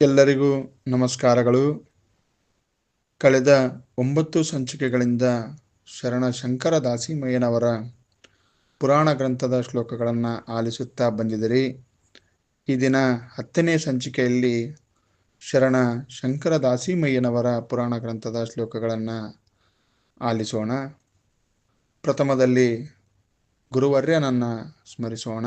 ಎಲ್ಲರಿಗೂ ನಮಸ್ಕಾರಗಳು. ಕಳೆದ ಒಂಬತ್ತು ಸಂಚಿಕೆಗಳಿಂದ ಶರಣ ಶಂಕರ ದಾಸಿಮಯ್ಯನವರ ಪುರಾಣ ಗ್ರಂಥದ ಶ್ಲೋಕಗಳನ್ನು ಆಲಿಸುತ್ತಾ ಬಂದಿದ್ದೀರಿ. ಈ ದಿನ ಹತ್ತನೇ ಸಂಚಿಕೆಯಲ್ಲಿ ಶರಣ ಶಂಕರ ದಾಸಿಮಯ್ಯನವರ ಪುರಾಣ ಗ್ರಂಥದ ಶ್ಲೋಕಗಳನ್ನು ಆಲಿಸೋಣ. ಪ್ರಥಮದಲ್ಲಿ ಗುರುವರ್ಯನನ್ನು ಸ್ಮರಿಸೋಣ.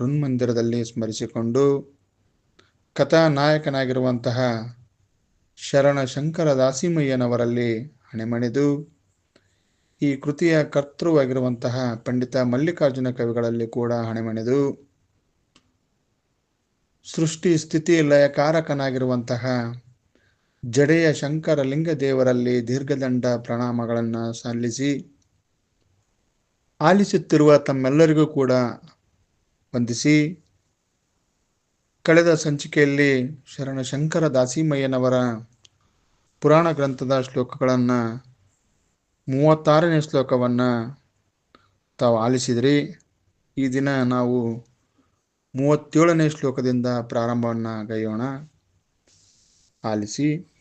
ಋನ್ಮಂದಿರದಲ್ಲಿ ಸ್ಮರಿಸಿಕೊಂಡು ಕಥಾನಾಯಕನಾಗಿರುವಂತಹ ಶರಣ ಶಂಕರ ದಾಸಿಮಯ್ಯನವರಲ್ಲಿ ಹಣೆಮಣೆದು ಈ ಕೃತಿಯ ಕರ್ತೃವಾಗಿರುವಂತಹ ಪಂಡಿತ ಮಲ್ಲಿಕಾರ್ಜುನ ಕವಿಗಳಲ್ಲಿ ಕೂಡ ಹಣೆಮಣೆದು. ಸೃಷ್ಟಿ ಸ್ಥಿತಿ ಲಯಕಾರಕನಾಗಿರುವಂತಹ ಜಡೆಯ ಶಂಕರ ಲಿಂಗ ದೇವರಲ್ಲಿ ದೀರ್ಘದಂಡ ಪ್ರಣಾಮಗಳನ್ನು ಸಲ್ಲಿಸಿ ಆಲಿಸುತ್ತಿರುವ ತಮ್ಮೆಲ್ಲರಿಗೂ ಕೂಡ ವಂದಿಸಿ. ಕಳೆದ ಸಂಚಿಕೆಯಲ್ಲಿ ಶರಣ ಶಂಕರ ದಾಸಿಮಯ್ಯನವರ ಪುರಾಣ ಗ್ರಂಥದ ಶ್ಲೋಕಗಳನ್ನು ಮೂವತ್ತಾರನೇ ಶ್ಲೋಕವನ್ನು ತಾವು ಆಲಿಸಿದ್ರಿ. ಈ ದಿನ ನಾವು ಮೂವತ್ತೇಳನೇ ಶ್ಲೋಕದಿಂದ ಪ್ರಾರಂಭವನ್ನು ಗೈಯೋಣ. ಆಲಿಸಿ.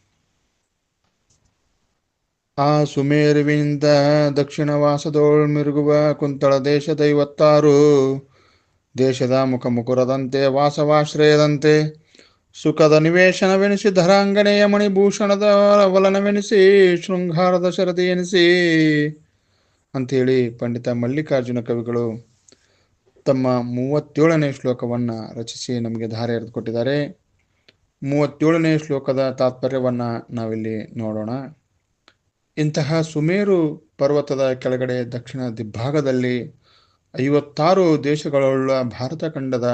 ಆ ಸುಮೇರುವಿನಿಂದ ದಕ್ಷಿಣ ವಾಸದೋಳ್ ಮಿರುಗುವ ಕುಂತಳ ದೇಶದ ಐವತ್ತಾರು ದೇಶದ ಮುಖ ಮುಕುರದಂತೆ ವಾಸವಾಶ್ರಯದಂತೆ, ಸುಖದ ನಿವೇಶನವೆನಿಸಿ, ಧರಾಂಗಣೆಯ ಮಣಿಭೂಷಣದ ಅವಲನವೆನಿಸಿ, ಶೃಂಗಾರದ ಶರದಿ ಎನಿಸಿ ಅಂಥೇಳಿ ಪಂಡಿತ ಮಲ್ಲಿಕಾರ್ಜುನ ಕವಿಗಳು ತಮ್ಮ ಮೂವತ್ತೇಳನೇ ಶ್ಲೋಕವನ್ನು ರಚಿಸಿ ನಮಗೆ ಧಾರೆ ಎರೆದುಕೊಟ್ಟಿದ್ದಾರೆ ಮೂವತ್ತೇಳನೇ ಶ್ಲೋಕದ ತಾತ್ಪರ್ಯವನ್ನು ನಾವಿಲ್ಲಿ ನೋಡೋಣ. ಇಂತಹ ಸುಮೇರು ಪರ್ವತದ ಕೆಳಗಡೆ ದಕ್ಷಿಣ ದಿಗ್ಭಾಗದಲ್ಲಿ ಐವತ್ತಾರು ದೇಶಗಳುಳ್ಳ ಭಾರತ ಖಂಡದ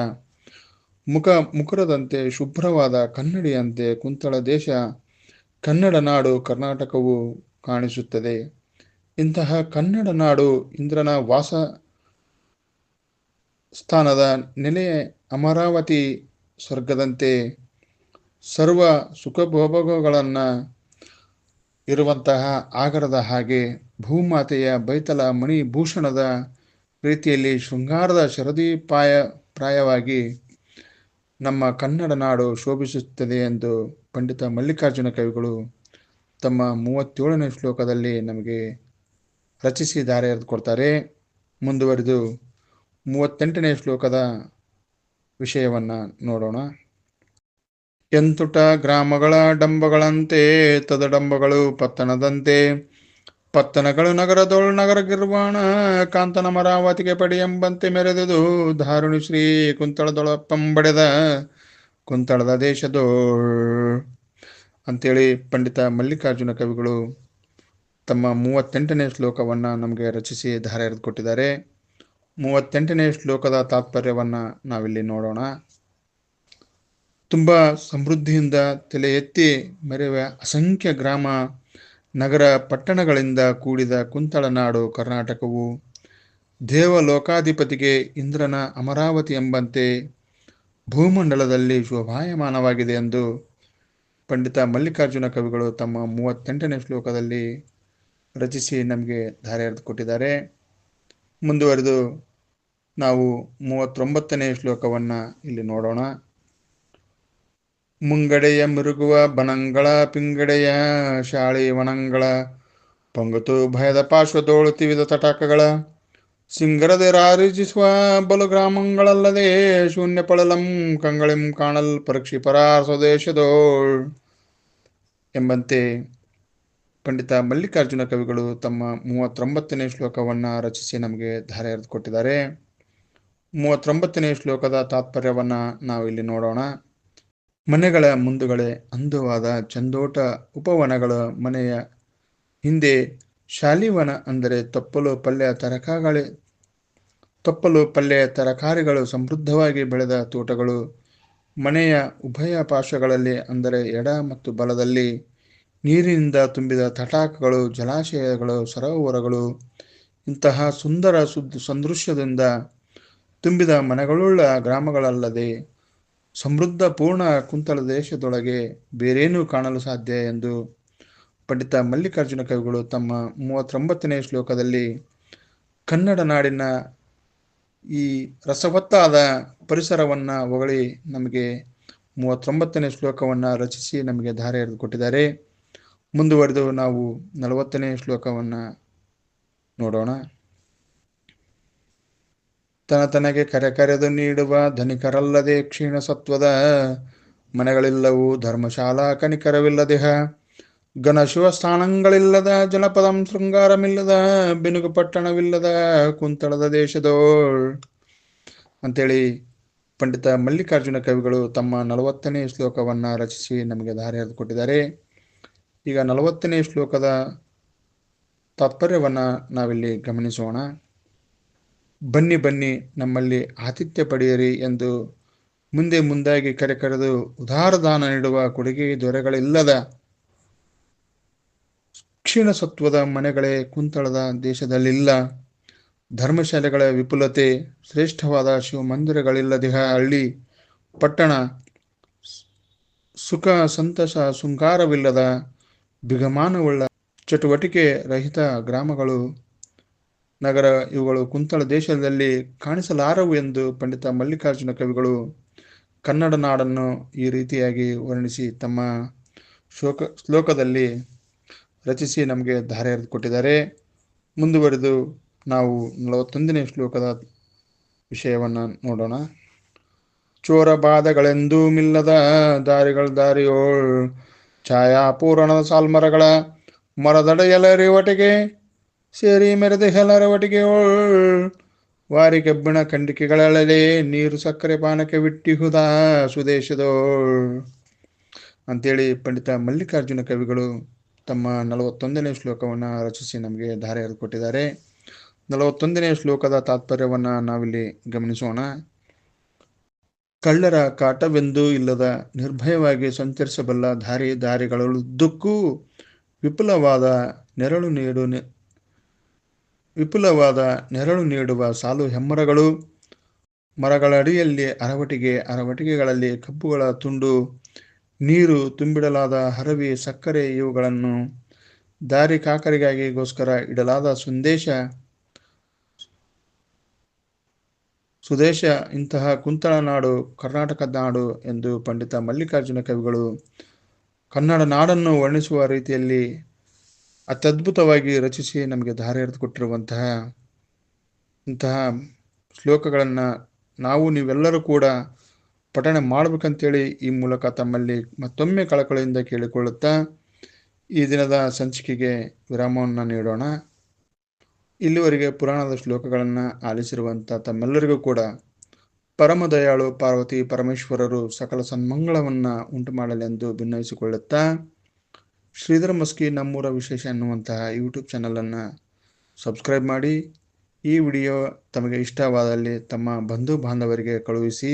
ಮುಖ ಮುಖರದಂತೆ ಶುಭ್ರವಾದ ಕನ್ನಡಿಯಂತೆ ಕುಂತಳ ದೇಶ ಕನ್ನಡ ನಾಡು ಕರ್ನಾಟಕವು ಕಾಣಿಸುತ್ತದೆ. ಇಂತಹ ಕನ್ನಡ ನಾಡು ಇಂದ್ರನ ವಾಸ ಸ್ಥಾನದ ನೆಲೆ ಅಮರಾವತಿ ಸ್ವರ್ಗದಂತೆ ಸರ್ವ ಸುಖಭೋಗಗಳನ್ನು ಇರುವಂತಹ ಆಗರದ ಹಾಗೆ ಭೂಮಾತೆಯ ಬೈತಲ ಮಣಿಭೂಷಣದ ರೀತಿಯಲ್ಲಿ ಶೃಂಗಾರದ ಶರದಿ ಪಾಯ ಪ್ರಾಯವಾಗಿ ನಮ್ಮ ಕನ್ನಡ ನಾಡು ಶೋಭಿಸುತ್ತದೆ ಎಂದು ಪಂಡಿತ ಮಲ್ಲಿಕಾರ್ಜುನ ಕವಿಗಳು ತಮ್ಮ ಮೂವತ್ತೇಳನೇ ಶ್ಲೋಕದಲ್ಲಿ ನಮಗೆ ರಚಿಸಿ ದಾರಿ ಎರೆದುಕೊಡ್ತಾರೆ ಮುಂದುವರಿದು ಮೂವತ್ತೆಂಟನೇ ಶ್ಲೋಕದ ವಿಷಯವನ್ನು ನೋಡೋಣ. ಎಂತುಟ ಗ್ರಾಮಗಳ ಡಂಬಗಳಂತೆ, ತದಡಂಬಗಳು ಪತ್ತನದಂತೆ ಪತ್ತನಗಳು ನಗರದೊಳ ನಗರ ಗಿರ್ವಾಣ ಕಾಂತನ ಮರಾವತಿಗೆ ಪಡಿ ಎಂಬಂತೆ ಮೆರೆದುದು ಧಾರುಣಿ ಶ್ರೀ ಕುಂತಳದೊಳಪ್ಪಂಬಡೆದ ಕುಂತಳದ ದೇಶದೋ ಅಂತೇಳಿ ಪಂಡಿತ ಮಲ್ಲಿಕಾರ್ಜುನ ಕವಿಗಳು ತಮ್ಮ ಮೂವತ್ತೆಂಟನೇ ಶ್ಲೋಕವನ್ನು ನಮಗೆ ರಚಿಸಿ ಧಾರೆ ಎರೆದುಕೊಟ್ಟಿದ್ದಾರೆ ಮೂವತ್ತೆಂಟನೇ ಶ್ಲೋಕದ ತಾತ್ಪರ್ಯವನ್ನು ನಾವಿಲ್ಲಿ ನೋಡೋಣ. ತುಂಬ ಸಮೃದ್ಧಿಯಿಂದ ತಲೆ ಎತ್ತಿ ಮೆರೆಯುವ ಅಸಂಖ್ಯ ಗ್ರಾಮ ನಗರ ಪಟ್ಟಣಗಳಿಂದ ಕೂಡಿದ ಕುಂತಳ ನಾಡು ಕರ್ನಾಟಕವು ದೇವಲೋಕಾಧಿಪತಿಗೆ ಇಂದ್ರನ ಅಮರಾವತಿ ಎಂಬಂತೆ ಭೂಮಂಡಲದಲ್ಲಿ ಶೋಭಾಯಮಾನವಾಗಿದೆ ಎಂದು ಪಂಡಿತ ಮಲ್ಲಿಕಾರ್ಜುನ ಕವಿಗಳು ತಮ್ಮ ಮೂವತ್ತೆಂಟನೇ ಶ್ಲೋಕದಲ್ಲಿ ರಚಿಸಿ ನಮಗೆ ಧಾರೆ ಎರೆದುಕೊಟ್ಟಿದ್ದಾರೆ ಮುಂದುವರೆದು ನಾವು ಮೂವತ್ತೊಂಬತ್ತನೇ ಶ್ಲೋಕವನ್ನು ಇಲ್ಲಿ ನೋಡೋಣ. ಮುಂಗಡೆಯ ಮಿರುಗುವ ಬನಂಗಳ ಪಿಂಗಡೆಯ ಶಾಳಿ ವನಂಗಳ ಪಂಗತು ಭಯದ ಪಾರ್ಶ್ವದೋಳು ತಿವಿದ ತಟಾಕಗಳ, ಸಿಂಗರದೆ ರಾರಿಜಿಸುವ ಬಲು ಗ್ರಾಮಗಳಲ್ಲದೆ ಶೂನ್ಯ ಪಳಲಂ ಕಂಗಳಿಂ ಕಾಣಲ್ ಪರೀಕ್ಷಿಪರಾರ್ ಸ್ವದೇಶದೋಳ್ ಎಂಬಂತೆ ಪಂಡಿತ ಮಲ್ಲಿಕಾರ್ಜುನ ಕವಿಗಳು ತಮ್ಮ ಮೂವತ್ತೊಂಬತ್ತನೇ ಶ್ಲೋಕವನ್ನು ರಚಿಸಿ ನಮಗೆ ಧಾರೆ ಎರೆದುಕೊಟ್ಟಿದ್ದಾರೆ ಮೂವತ್ತೊಂಬತ್ತನೇ ಶ್ಲೋಕದ ತಾತ್ಪರ್ಯವನ್ನು ನಾವು ಇಲ್ಲಿ ನೋಡೋಣ. ಮನೆಗಳ ಮುಂದುಗಡೆ ಅಂದವಾದ ಚಂದೋಟ ಉಪವನಗಳ ಮನೆಯ ಹಿಂದೆ ಶಾಲಿವನ ಅಂದರೆ ತಪ್ಪಲು ಪಲ್ಯ ತರಕಾರಿ, ತಪ್ಪಲು ಪಲ್ಯ ತರಕಾರಿಗಳು ಸಮೃದ್ಧವಾಗಿ ಬೆಳೆದ ತೋಟಗಳು. ಮನೆಯ ಉಭಯ ಪಾರ್ಶ್ವಗಳಲ್ಲಿ ಅಂದರೆ ಎಡ ಮತ್ತು ಬಲದಲ್ಲಿ ನೀರಿನಿಂದ ತುಂಬಿದ ತಟಾಕಗಳು, ಜಲಾಶಯಗಳು, ಸರೋವರಗಳು, ಇಂತಹ ಸುಂದರ ಸುದ್, ಸಂದೃಶ್ಯದಿಂದ ತುಂಬಿದ ಮನೆಗಳುಳ್ಳ ಗ್ರಾಮಗಳಲ್ಲದೆ ಸಮೃದ್ಧ ಪೂರ್ಣ ಕುಂತಲ ದೇಶದೊಳಗೆ ಬೇರೇನೂ ಕಾಣಲು ಸಾಧ್ಯ ಎಂದು ಪಂಡಿತ ಮಲ್ಲಿಕಾರ್ಜುನ ಕವಿಗಳು ತಮ್ಮ ಮೂವತ್ತೊಂಬತ್ತನೇ ಶ್ಲೋಕದಲ್ಲಿ ಕನ್ನಡ ನಾಡಿನ ಈ ರಸವತ್ತಾದ ಪರಿಸರವನ್ನು ಹೊಗಳಿ ನಮಗೆ ಮೂವತ್ತೊಂಬತ್ತನೇ ಶ್ಲೋಕವನ್ನು ರಚಿಸಿ ನಮಗೆ ಧಾರೆ ಎರೆದು ಕೊಟ್ಟಿದ್ದಾರೆ. ಮುಂದುವರೆದು ನಾವು ನಲವತ್ತನೇ ಶ್ಲೋಕವನ್ನು ನೋಡೋಣ. ತನ ತನಗೆ ಕರೆ ಕರೆದು ನೀಡುವ ಧನಿಕರಲ್ಲದೆ ಕ್ಷೀಣ ಸತ್ವದ ಮನೆಗಳಿಲ್ಲವು ಧರ್ಮಶಾಲಾ ಕನಿಕರವಿಲ್ಲದೆಹ ಘನ ಶಿವಸ್ಥಾನಗಳಿಲ್ಲದ ಜನಪದಂ ಶೃಂಗಾರಮಿಲ್ಲದ ಬಿನುಗು ಪಟ್ಟಣವಿಲ್ಲದ ಕುಂತಳದ ದೇಶದೋಳ್. ಅಂತೇಳಿ ಪಂಡಿತ ಮಲ್ಲಿಕಾರ್ಜುನ ಕವಿಗಳು ತಮ್ಮ ನಲವತ್ತನೇ ಶ್ಲೋಕವನ್ನು ರಚಿಸಿ ನಮಗೆ ದಾರಿ ಕೊಟ್ಟಿದ್ದಾರೆ. ಈಗ ನಲವತ್ತನೇ ಶ್ಲೋಕದ ತಾತ್ಪರ್ಯವನ್ನು ನಾವಿಲ್ಲಿ ಗಮನಿಸೋಣ. ಬನ್ನಿ ಬನ್ನಿ ನಮ್ಮಲ್ಲಿ ಆತಿಥ್ಯ ಪಡೆಯಿರಿ ಎಂದು ಮುಂದೆ ಮುಂದಾಗಿ ಕರೆ ಕರೆದು ಉದಾರದಾನ ನೀಡುವ ಕೊಡುಗೆ ದೊರೆಗಳಿಲ್ಲದ ಕ್ಷೀಣ ಸತ್ವದ ಮನೆಗಳೇ ಕುಂತಳದ ದೇಶದಲ್ಲಿಲ್ಲ. ಧರ್ಮಶಾಲೆಗಳ ವಿಪುಲತೆ, ಶ್ರೇಷ್ಠವಾದ ಶಿವಮಂದಿರಗಳಿಲ್ಲದೆ ಹಳ್ಳಿ, ಪಟ್ಟಣ, ಸುಖ, ಸಂತಸ, ಶೃಂಗಾರವಿಲ್ಲದ, ಬಿಗಮಾನವುಳ್ಳ ಚಟುವಟಿಕೆ ರಹಿತ ಗ್ರಾಮಗಳು ನಗರ ಇವುಗಳು ಕುಂತಳ ದೇಶದಲ್ಲಿ ಕಾಣಿಸಲಾರವು ಎಂದು ಪಂಡಿತ ಮಲ್ಲಿಕಾರ್ಜುನ ಕವಿಗಳು ಕನ್ನಡ ನಾಡನ್ನು ಈ ರೀತಿಯಾಗಿ ವರ್ಣಿಸಿ ತಮ್ಮ ಶ್ಲೋಕ ಶ್ಲೋಕದಲ್ಲಿ ರಚಿಸಿ ನಮಗೆ ಧಾರೆ ಎರೆದು ಕೊಟ್ಟಿದ್ದಾರೆ. ಮುಂದುವರೆದು ನಾವು ನಲವತ್ತೊಂದನೇ ಶ್ಲೋಕದ ವಿಷಯವನ್ನು ನೋಡೋಣ. ಚೋರ ಬಾಧಗಳೆಂದೂ ಮಿಲ್ಲದ ದಾರಿಗಳ ದಾರಿಯೋಳ್ ಛಾಯಾಪೂರಣದ ಸಾಲ್ಮರಗಳ ಮರದಡ ಎಲರಿವಟಿಗೆ ಸೇರಿ ಮೆರೆದ ಹೆಲರವಟಿಗೆಯೋಳ್ ವಾರಿ ಕಬ್ಬಿಣ ಖಂಡಿಕೆಗಳಲ್ಲದೆ ನೀರು ಸಕ್ಕರೆ ಪಾನಕ್ಕೆ ವಿಟ್ಟಿಹುದ ಸುದೇಶದೋಳ್ ಅಂತೇಳಿ ಪಂಡಿತ ಮಲ್ಲಿಕಾರ್ಜುನ ಕವಿಗಳು ತಮ್ಮ ನಲವತ್ತೊಂದನೇ ಶ್ಲೋಕವನ್ನು ರಚಿಸಿ ನಮಗೆ ಧಾರೆ ಕೊಟ್ಟಿದ್ದಾರೆ. ನಲವತ್ತೊಂದನೇ ಶ್ಲೋಕದ ತಾತ್ಪರ್ಯವನ್ನು ನಾವಿಲ್ಲಿ ಗಮನಿಸೋಣ. ಕಳ್ಳರ ಕಾಟವೆಂದೂ ಇಲ್ಲದ ನಿರ್ಭಯವಾಗಿ ಸಂಚರಿಸಬಲ್ಲ ದಾರಿ ದಾರಿಗಳುದ್ದಕ್ಕೂ ವಿಪುಲವಾದ ನೆರಳು ನೀಡು ವಿಪುಲವಾದ ನೆರಳು ನೀಡುವ ಸಾಲು ಹೆಮ್ಮರಗಳು. ಮರಗಳ ಅಡಿಯಲ್ಲಿ ಅರವಟಿಗೆ ಅರವಟಿಕೆಗಳಲ್ಲಿ ಕಬ್ಬುಗಳ ತುಂಡು. ನೀರು ತುಂಬಿಡಲಾದ ಹರವಿ ಸಕ್ಕರೆ ಇವುಗಳನ್ನು ದಾರಿ ಕಾಕರಿಗಾಗಿಗೋಸ್ಕರ ಇಡಲಾದ ಸಂದೇಶ. ಸುದೇಶ, ಇಂತಹ ಕುಂತಳ ನಾಡು ಕರ್ನಾಟಕ ನಾಡು ಎಂದು ಪಂಡಿತ ಮಲ್ಲಿಕಾರ್ಜುನ ಕವಿಗಳು ಕನ್ನಡ ನಾಡನ್ನು ವರ್ಣಿಸುವ ರೀತಿಯಲ್ಲಿ ಅತ್ಯದ್ಭುತವಾಗಿ ರಚಿಸಿ ನಮಗೆ ದಾರಿ ಎರೆದು ಕೊಟ್ಟಿರುವಂತಹ ಇಂತಹ ಶ್ಲೋಕಗಳನ್ನು ನಾವು ನೀವೆಲ್ಲರೂ ಕೂಡ ಪಠಣೆ ಮಾಡಬೇಕಂತೇಳಿ ಈ ಮೂಲಕ ತಮ್ಮಲ್ಲಿ ಮತ್ತೊಮ್ಮೆ ಕಳಕಳಿಯಿಂದ ಕೇಳಿಕೊಳ್ಳುತ್ತಾ ಈ ದಿನದ ಸಂಚಿಕೆಗೆ ವಿರಾಮವನ್ನು ನೀಡೋಣ. ಇಲ್ಲಿವರೆಗೆ ಪುರಾಣದ ಶ್ಲೋಕಗಳನ್ನು ಆಲಿಸಿರುವಂಥ ತಮ್ಮೆಲ್ಲರಿಗೂ ಕೂಡ ಪರಮ ದಯಾಳು ಪಾರ್ವತಿ ಪರಮೇಶ್ವರರು ಸಕಲ ಸನ್ಮಂಗಳವನ್ನು ಉಂಟು ಮಾಡಲೆಂದು ಭಿನ್ನವಿಸಿಕೊಳ್ಳುತ್ತಾ ಶ್ರೀಧರ ಮಸ್ಕಿ ನಮ್ಮೂರ ವಿಶೇಷ ಎನ್ನುವಂತಹ ಯೂಟ್ಯೂಬ್ ಚಾನಲನ್ನು ಸಬ್ಸ್ಕ್ರೈಬ್ ಮಾಡಿ, ಈ ವಿಡಿಯೋ ತಮಗೆ ಇಷ್ಟವಾದಲ್ಲಿ ತಮ್ಮ ಬಂಧು ಬಾಂಧವರಿಗೆ ಕಳುಹಿಸಿ,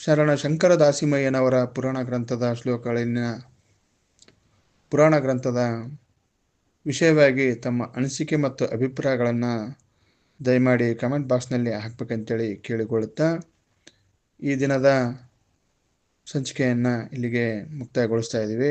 ಶರಣ ಶಂಕರ ದಾಸಿಮಯ್ಯನವರ ಪುರಾಣ ಗ್ರಂಥದ ಶ್ಲೋಕಗಳಲ್ಲಿನ ಪುರಾಣ ಗ್ರಂಥದ ವಿಷಯವಾಗಿ ತಮ್ಮ ಅನಿಸಿಕೆ ಮತ್ತು ಅಭಿಪ್ರಾಯಗಳನ್ನು ದಯಮಾಡಿ ಕಮೆಂಟ್ ಬಾಕ್ಸ್ನಲ್ಲಿ ಹಾಕ್ಬೇಕಂತೇಳಿ ಕೇಳಿಕೊಳ್ಳುತ್ತಾ, ಈ ದಿನದ ಸಂಚಿಕೆಯನ್ನು ಇಲ್ಲಿಗೆ ಮುಕ್ತಾಯಗೊಳಿಸ್ತಾ ಇದ್ದೀವಿ.